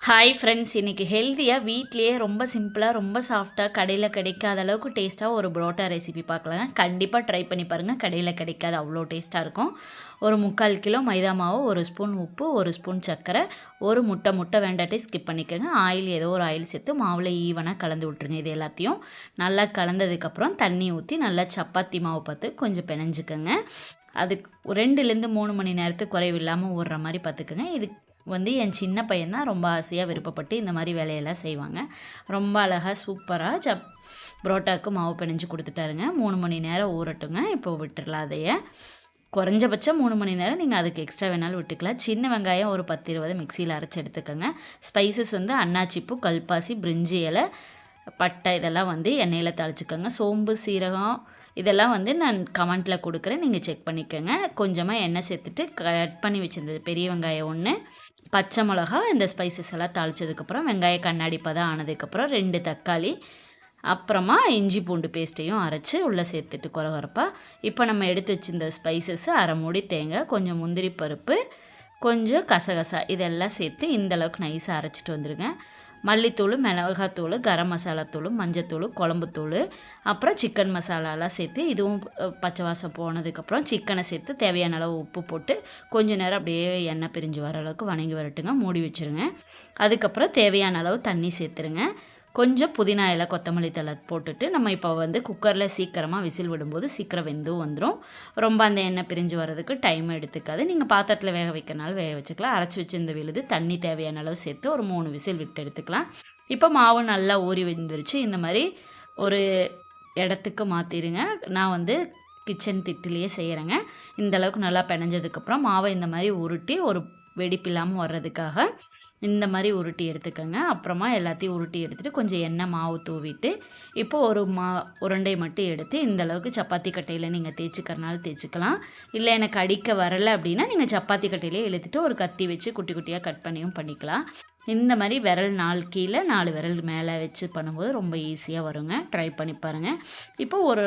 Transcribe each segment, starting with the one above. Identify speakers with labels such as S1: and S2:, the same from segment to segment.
S1: Hi friends இன்றைக்கி ஹெல்த்தியாக வீட்லேயே ரொம்ப சிம்பிளாக ரொம்ப சாஃப்டாக கடையில் கிடைக்காத அளவுக்கு டேஸ்ட்டாக ஒரு புரோட்டா ரெசிபி பார்க்கலாங்க. கண்டிப்பாக ட்ரை பண்ணி பாருங்கள் கடையில் கிடைக்காது அவ்வளோ டேஸ்ட்டாக இருக்கும். ஒரு முக்கால் கிலோ மைதா மாவு ஒரு ஸ்பூன் உப்பு ஒரு ஸ்பூன் சர்க்கரை ஒரு முட்டை முட்டை வேண்டாட்டே ஸ்கிப் பண்ணிக்கோங்க. ஆயில் ஏதோ ஒரு ஆயில் சேர்த்து மாவில் ஈவனாக கலந்து விட்ருங்க இது எல்லாத்தையும். நல்லா கலந்ததுக்கப்புறம் தண்ணி ஊற்றி நல்லா சப்பாத்தி மாவு பார்த்து கொஞ்சம் பிணைஞ்சிக்கோங்க. அது ரெண்டுலேருந்து மூணு மணி நேரத்துக்கு குறைவில்லாமல் ஊறுற மாதிரி பார்த்துக்கோங்க. இது வந்து என் சின்ன பையன் தான் ரொம்ப ஆசையாக விருப்பப்பட்டு இந்த மாதிரி வேலையெல்லாம் செய்வாங்க. ரொம்ப அழகாக சூப்பராக சப் புரோட்டாவுக்கு மாவு பிணைஞ்சு கொடுத்துட்டாருங்க. மூணு மணி நேரம் ஊறட்டுங்க. இப்போ விட்டுடலாம் அதையே. குறைஞ்சபட்சம் மூணு மணி நேரம் நீங்கள் அதுக்கு எக்ஸ்ட்ரா வேணாலும் விட்டுக்கலாம். சின்ன வெங்காயம் ஒரு பத்து இருபது மிக்சியில் அரைச்சி எடுத்துக்கோங்க. ஸ்பைசஸ் வந்து அன்னாச்சிப்பூ கல்பாசி பிரிஞ்சி இலை பட்டை இதெல்லாம் வந்து எண்ணெயில் தழைச்சிக்கோங்க சோம்பு சீரகம் இதெல்லாம் வந்து நான் கமெண்ட்டில் கொடுக்குறேன். நீங்கள் செக் பண்ணிக்கோங்க. கொஞ்சமாக எண்ணெய் சேர்த்துட்டு கட் பண்ணி வச்சுருந்தது. பெரிய வெங்காயம் ஒன்று பச்சை மிளகா இந்த ஸ்பைசஸ் எல்லாம் தாளித்ததுக்கப்புறம் வெங்காயம் கண்ணாடி பதம் ஆனதுக்கப்புறம் ரெண்டு தக்காளி அப்புறமா இஞ்சி பூண்டு பேஸ்ட்டையும் அரைச்சி உள்ளே சேர்த்துட்டு குறகுறப்பாக இப்போ நம்ம எடுத்து வச்சிருந்த ஸ்பைசஸ்ஸு அரை மூடி தேங்காய் கொஞ்சம் முந்திரி பருப்பு கொஞ்சம் கசகசா இதெல்லாம் சேர்த்து இந்தளவுக்கு நைஸாக அரைச்சிட்டு வந்துடுங்க மல்லித்தூள் மிளகாத்தூள் கரம் மசாலாத்தூள் மஞ்சத்தூள் குழம்புத்தூள் அப்புறம் சிக்கன் மசாலாலாம் சேர்த்து இதுவும் பச்சை வாசம் போனதுக்கப்புறம் சிக்கனை சேர்த்து தேவையான அளவு உப்பு போட்டு கொஞ்சம் நேரம் அப்படியே எண்ணெய் பிரிஞ்சு வர அளவுக்கு வணங்கி வரட்டுங்க. மூடி வச்சுருங்க. அதுக்கப்புறம் தேவையான அளவு தண்ணி சேர்த்துருங்க. கொஞ்சம் புதினா இலை கொத்தமல்லி தலை போட்டுட்டு நம்ம இப்போ வந்து குக்கரில் சீக்கிரமாக விசில் விடும்போது சீக்கிரம் வெந்தும் வந்துடும் ரொம்ப அந்த எண்ணெய் பிரிஞ்சு வர்றதுக்கு டைம் எடுத்துக்காது. நீங்கள் பாத்திரத்தில் வேக வைக்கிறனாலும் வேக வச்சுக்கலாம். அரைச்சி வச்சிருந்த விழுது தண்ணி தேவையான அளவு சேர்த்து ஒரு மூணு விசில் விட்டு எடுத்துக்கலாம். இப்போ மாவு நல்லா ஊறி வந்துருச்சு. இந்த மாதிரி ஒரு இடத்துக்கு மாற்றிடுங்க நான் வந்து கிச்சன் திட்டிலேயே செய்கிறேங்க இந்தளவுக்கு நல்லா பிணைஞ்சதுக்கப்புறம் மாவை இந்த மாதிரி உருட்டி ஒரு வெடிப்பு இல்லாமல் வர்றதுக்காக இந்த மாதிரி உருட்டி எடுத்துக்கோங்க. அப்புறமா எல்லாத்தையும் உருட்டி எடுத்துகிட்டு கொஞ்சம் எண்ணெய் மாவு தூவிட்டு இப்போ ஒரு மா உருண்டை மட்டும் எடுத்து இந்த அளவுக்கு சப்பாத்தி கட்டையில் நீங்கள் தேய்ச்சிக்கிறனால தேய்ச்சிக்கலாம். இல்லை எனக்கு அடிக்க வரலை அப்படின்னா நீங்கள் சப்பாத்தி கட்டையிலே இழுத்துட்டு ஒரு கத்தி வச்சு குட்டி குட்டியாக கட் பண்ணியும் பண்ணிக்கலாம். இந்த மாதிரி விரல் நாலு கீழே நாலு விரல் மேலே வச்சு பண்ணும்போது ரொம்ப ஈஸியாக வருங்க. ட்ரை பண்ணி பாருங்கள் இப்போ ஒரு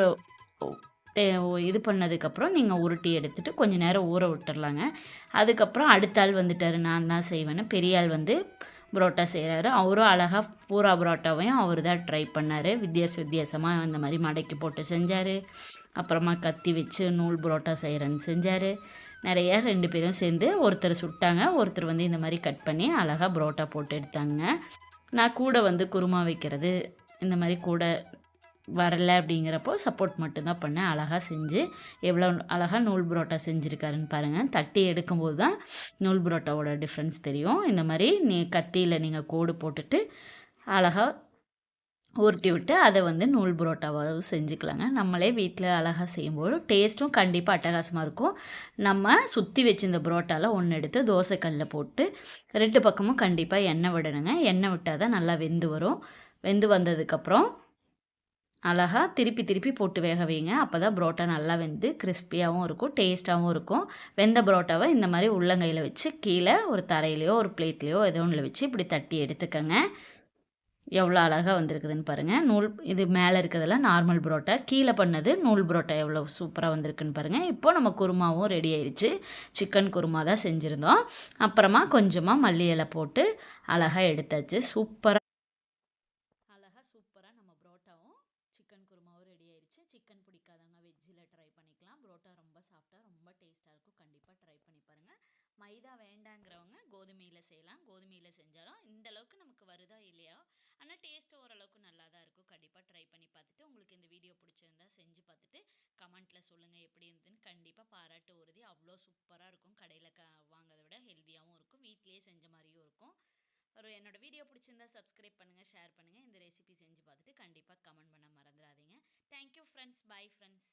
S1: இது பண்ணதுக்கப்புறம் நீங்கள் உருட்டி எடுத்துகிட்டு கொஞ்சம் நேரம் ஊற விட்டுர்லாங்க அதுக்கப்புறம் அடுத்த ஆள் வந்துட்டார் நான் தான் செய்வேன்னு. பெரிய ஆள் வந்து புரோட்டா செய்கிறாரு அவரும் அழகாக பூரா புரோட்டாவையும் அவர் தான் ட்ரை பண்ணார். வித்தியாச வித்தியாசமாக அந்த மாதிரி மடக்கி போட்டு செஞ்சார். அப்புறமா கத்தி வச்சு நூல் புரோட்டா செய்கிறேன்னு செஞ்சார். நிறையா ரெண்டு பேரும் சேர்ந்து ஒருத்தர் சுட்டாங்க. ஒருத்தர் வந்து இந்த மாதிரி கட் பண்ணி அழகாக புரோட்டா போட்டு எடுத்தாங்க. நான் கூட வந்து குருமா வைக்கிறது இந்த மாதிரி கூட வரல அப்படிங்கிறப்போ சப்போர்ட் மட்டும்தான் பண்ணேன். அழகாக செஞ்சு எவ்வளோ அழகாக நூல் புரோட்டா செஞ்சுருக்காருன்னு பாருங்கள் தட்டி எடுக்கும்போது தான் நூல் புரோட்டாவோட டிஃப்ரென்ஸ் தெரியும். இந்த மாதிரி நீ கத்தியில் நீங்கள் கோடு போட்டுட்டு அழகாக உருட்டி விட்டு அதை வந்து நூல் புரோட்டாவாகவும் செஞ்சுக்கலாங்க. நம்மளே வீட்டில் அழகாக செய்யும்போது டேஸ்ட்டும் கண்டிப்பாக அட்டகாசமாக இருக்கும். நம்ம சுற்றி வச்சிருந்த புரோட்டாவில் ஒன்று எடுத்து தோசைக்கல்லில் போட்டு ரெண்டு பக்கமும் கண்டிப்பாக எண்ணெய் விடணுங்க. எண்ணெய் விட்டால் தான் நல்லா வெந்து வரும். வெந்து வந்ததுக்கப்புறம் அழகாக திருப்பி திருப்பி போட்டு வேக வைங்க. அப்போ தான் புரோட்டா நல்லா வெந்து கிறிஸ்பியாகவும் இருக்கும் டேஸ்ட்டாகவும் இருக்கும். வெந்த புரோட்டாவை இந்த மாதிரி உள்ளங்கையில் வச்சு கீழே ஒரு தரையிலையோ ஒரு பிளேட்லேயோ ஏதோ ஒன்றில் வச்சு இப்படி தட்டி எடுத்துக்கோங்க. எவ்வளோ அழகாக வந்திருக்குதுன்னு பாருங்கள் நூல் இது மேலே இருக்கிறதெல்லாம் நார்மல் புரோட்டா. கீழே பண்ணது நூல் புரோட்டா எவ்வளோ சூப்பராக வந்திருக்குன்னு பாருங்கள் இப்போ நம்ம குருமாவும் ரெடி ஆயிடுச்சு சிக்கன் குருமா தான் செஞ்சுருந்தோம். அப்புறமா கொஞ்சமாக மல்லி இலை போட்டு அழகாக எடுத்தாச்சு. சூப்பராக அழகாக சூப்பராக நம்ம புரோட்டாவும் சிக்கன் குருமாவும் ரெடி ஆயிடுச்சு சிக்கன் பிடிக்காதவங்க வெஜ்ஜில் ட்ரை பண்ணிக்கலாம் புரோட்டா ரொம்ப சாஃப்டாக ரொம்ப டேஸ்ட்டாக இருக்கும் கண்டிப்பாக ட்ரை பண்ணி பாருங்கள் மைதா வேண்டாங்கிறவங்க கோதுமையில் செய்யலாம். கோதுமையில் செஞ்சாலும் இந்தளவுக்கு நமக்கு வருதா இல்லையா? ஆனால் டேஸ்ட்டு ஓரளவுக்கு நல்லா தான் இருக்கும். கண்டிப்பாக ட்ரை பண்ணி பார்த்துட்டு உங்களுக்கு இந்த வீடியோ பிடிச்சிருந்தா செஞ்சு பார்த்துட்டு கமெண்ட்டில் சொல்லுங்கள் எப்படி இருந்ததுன்னு. கண்டிப்பாக பாராட்டு உறுதி. அவ்வளோ சூப்பராக இருக்கும். கடையில் க வாங்கிறத விட ஹெல்த்தியாகவும் இருக்கும். வீட்லேயே செஞ்ச மாதிரியும் இருக்கும். ஒரு என்னோடய வீடியோ பிடிச்சிருந்தா சப்ஸ்கிரைப் பண்ணுங்கள் ஷேர் பண்ணுங்கள் இந்த ரெசிபி செஞ்சு பார்த்துட்டு கண்டிப்பாக கமெண்ட் பண்ண மறந்துடாதீங்க. Thank you friends bye friends